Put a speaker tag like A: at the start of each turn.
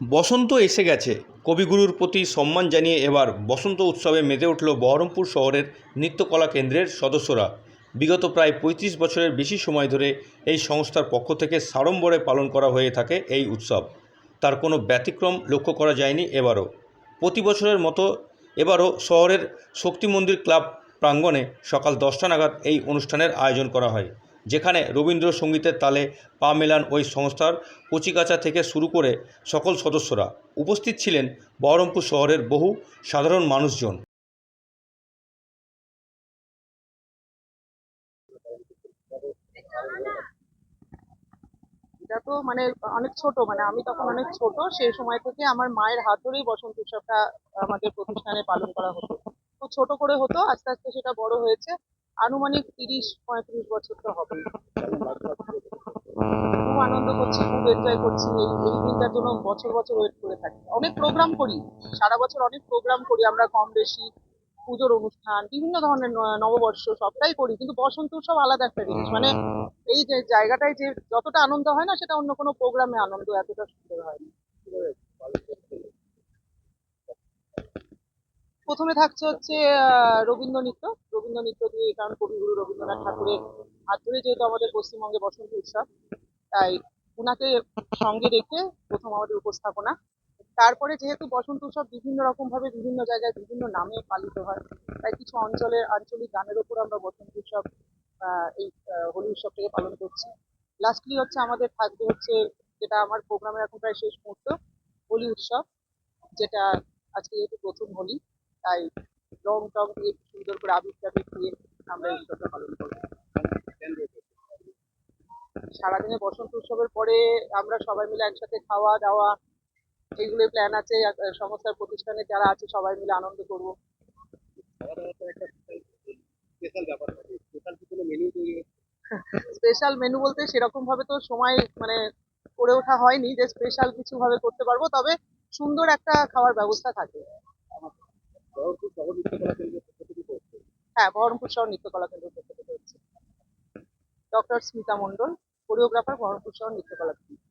A: বসন্ত এসে গেছে। কবিগুরুর প্রতি সম্মান জানিয়ে এবার বসন্ত উৎসবে মেতে উঠল বহরমপুর শহরের নৃত্যকলা কেন্দ্রের সদস্যরা। বিগত প্রায় পঁয়ত্রিশ বছরের বেশি সময় ধরে এই সংস্থার পক্ষ থেকে সাড়ম্বরে পালন করা হয়ে থাকে এই উৎসব। তার কোনো ব্যতিক্রম লক্ষ্য করা যায়নি এবারও। প্রতি বছরের মতো এবারও শহরের শক্তি মন্দির ক্লাব প্রাঙ্গণে সকাল দশটা নাগাদ এই অনুষ্ঠানের আয়োজন করা হয়। যেখানে রবীন্দ্রসঙ্গীতের তালে পা মেলান ওই সংস্থার কচিকাচা থেকে শুরু করে সকল সদস্যরা উপস্থিত ছিলেন বহরমপুর শহরের বহু সাধারণ মানুষজন।
B: এটা তো মানে অনেক ছোট মানে আমি তখন অনেক ছোট, সেই সময় থেকে আমার মায়ের হাত ধরেই বসন্ত উৎসবটা আমাদের প্রতিষ্ঠানে পালন করা হতো। ছোট করে হতো, আস্তে আস্তে সেটা বড় হয়েছে। আনুমানিক তিরিশ, পঁয়ত্রিশ বছর তো হবে খুব আনন্দ করছি, খুব এনজয় করছি। এই এই দিনটার জন্য বছর বছর ওয়েট করে থাকি। অনেক প্রোগ্রাম করি, সারা বছর অনেক প্রোগ্রাম করি। আমরা কম বেশি পুজোর অনুষ্ঠান, বিভিন্ন ধরনের নববর্ষ সবটাই করি। কিন্তু বসন্ত উৎসব আলাদা একটা জিনিস। মানে এই যে জায়গাটায় যে যতটা আনন্দ হয় না, সেটা অন্য কোনো প্রোগ্রামে আনন্দ এতটা সুন্দর হয় না। প্রথমে থাকছে হচ্ছে রবীন্দ্র নৃত্য। রবীন্দ্র নৃত্য দিয়ে কারণ কবিগুরু রবীন্দ্রনাথ ঠাকুরের হাত ধরে যেহেতু আমাদের পশ্চিমবঙ্গে বসন্ত উৎসব, তাই উনাকে সঙ্গে রেখে প্রথম আমাদের উপস্থাপনা। তারপরে যেহেতু বসন্ত উৎসব বিভিন্ন রকম ভাবে বিভিন্ন জায়গায় বিভিন্ন নামে পালিত হয়, তাই কিছু অঞ্চলের আঞ্চলিক গানের উপর আমরা বসন্ত উৎসব এই হোলি উৎসবটাকে পালন করছি। লাস্টলি হচ্ছে আমাদের থাকবে হচ্ছে যেটা আমার প্রোগ্রামের এখন প্রায় শেষ মুহূর্ত, হোলি উৎসব, যেটা আজকে যেহেতু প্রথম হোলি। তাই রং টং দিয়ে সুন্দর করে আবির দিয়ে আমরা এই উৎসবটা পালন করব। সারাদিনে বসন্ত উৎসবের পরে আমরা সবাই মিলে একসাথে খাওয়া দাওয়া, এইগুলোই প্ল্যান আছে। সংস্থার প্রতিষ্ঠানে যারা আছে সবাই মিলে আনন্দ করব। স্পেশাল মেনু বলতে সেরকম ভাবে তো সময় মানে করে ওঠা হয়নি যে স্পেশাল কিছু ভাবে করতে পারব। তবে সুন্দর একটা খাওয়ার ব্যবস্থা থাকে। হ্যাঁ বহরমপুর শহর নৃত্যকলা কেন্দ্র পক্ষ থেকে হচ্ছে ডক্টর স্মিতা মন্ডল কোরিওগ্রাফার, বহরমপুর শহর নৃত্যকলা কেন্দ্র।